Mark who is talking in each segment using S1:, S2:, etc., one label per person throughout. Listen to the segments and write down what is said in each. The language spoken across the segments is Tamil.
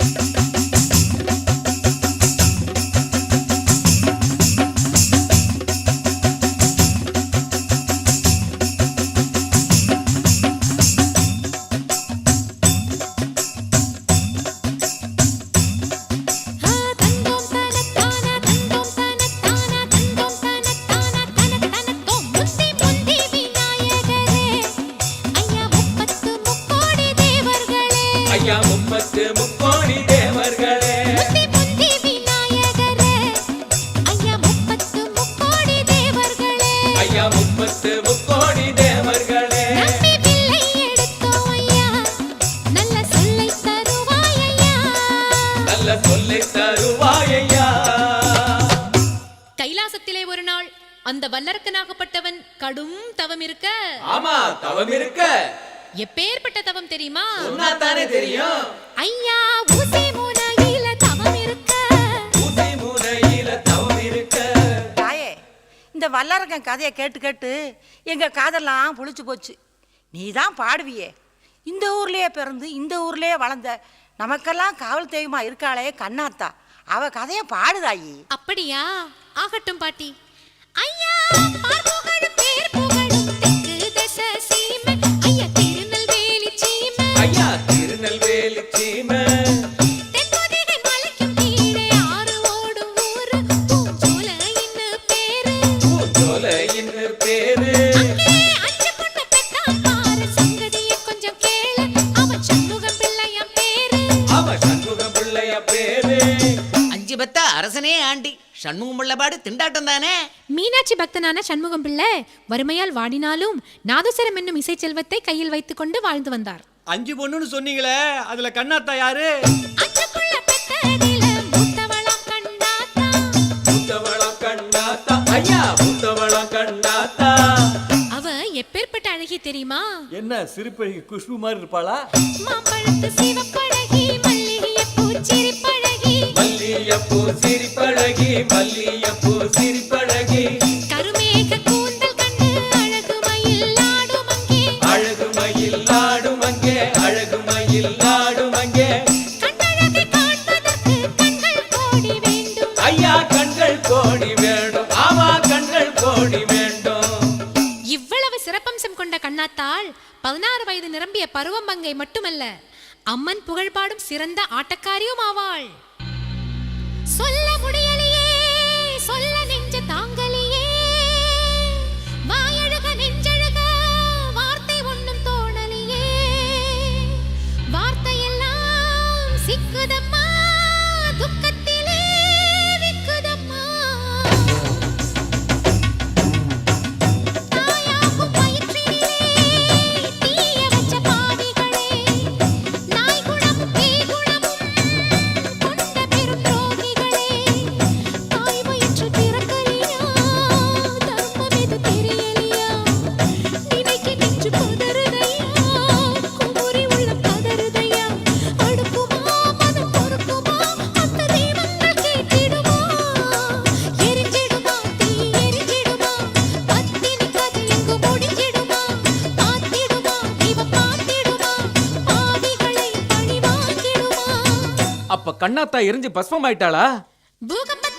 S1: Thank you.
S2: கைலாசத்திலே ஒரு நாள் அந்த வல்லரக்கனாகப்பட்டவன் கடும் தவம் இருக்க.
S1: ஆமா தவம் இருக்க.
S2: எப்பேற்பட்ட தவம் தெரியுமா?
S1: தானே தெரியும்.
S3: ஐயா ஊசி முனையில தவம் இருக்க.
S1: ஊசி முனையில தவம் இருக்க.
S4: தாயே இந்த வல்லரக்கன் கதையை கேட்டு கேட்டு எங்க காதெல்லாம் புளிச்சு போச்சு. நீ தான் பாடுவியே. இந்த ஊர்லயே பிறந்து இந்த ஊர்லயே வளர்ந்த நமக்கெல்லாம் காவல் தெய்வமா இருக்காளே கண்ணாத்தா. அவ கதையை பாடுதாயி.
S2: அப்படியா? ஆகட்டும் பாட்டி.
S3: ஐயா பேரு. அஞ்சு
S5: பத்த அரசனே ஆண்டி. சண்முகம் உள்ளபாடு திண்டாட்டம் தானே?
S2: மீனாட்சி பக்தனான சண்முகம் பிள்ளை வறுமையால் வாடினாலும் நாதஸ்வரம் என்னும் இசை செல்வத்தை கையில் வைத்துக்கொண்டு வாழ்ந்து வந்தார்.
S6: அஞ்சு பொண்ணுன்னு சொன்னீங்களே அதுல கண்ணாத்தா யாரு?
S2: அவ எப்பேற்பட்ட அழகி தெரியுமா?
S6: என்ன சிறுப்பழகி குஷ்பு மாதிரி இருப்பாளா?
S3: மாம்பழத்து சிவப்பழகி சிரிப்பழகி
S1: மல்லியப்பூ சிரிப்பழகி.
S3: கருமேக கூந்தல் கண்டு அழகு மயில் ஆடும் அங்கே.
S1: அழகு மயில் ஆடும் அங்கே அழகு மயில் ஆடும் அங்கே.
S3: கண்ணழகை காண்பதற்கு கண்கள் கோடி வேண்டும்.
S1: ஐயா கண்கள் கோடி வேண்டும். ஆமா கண்கள் கோடி வேண்டும்.
S2: இவ்வளவு சிறப்பம்சம் கொண்ட கண்ணாத்தாள் பதினாறு வயது நிரம்பிய பருவமங்கை மட்டுமல்ல அம்மன் புகழ்பாடும் சிறந்த ஆட்டக்காரியும் ஆவாள்.
S3: சொல்ல முடியல.
S6: அப்ப கண்ணாத்தா எரிஞ்சு பஸ்மம் ஆயிட்டாளா
S3: பூகம்பத்தை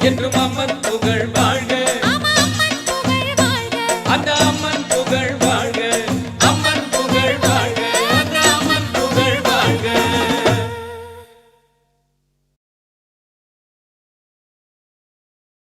S3: என்றும் அம்மன் புகழ் வாழ்க.
S1: அந்த அம்மன்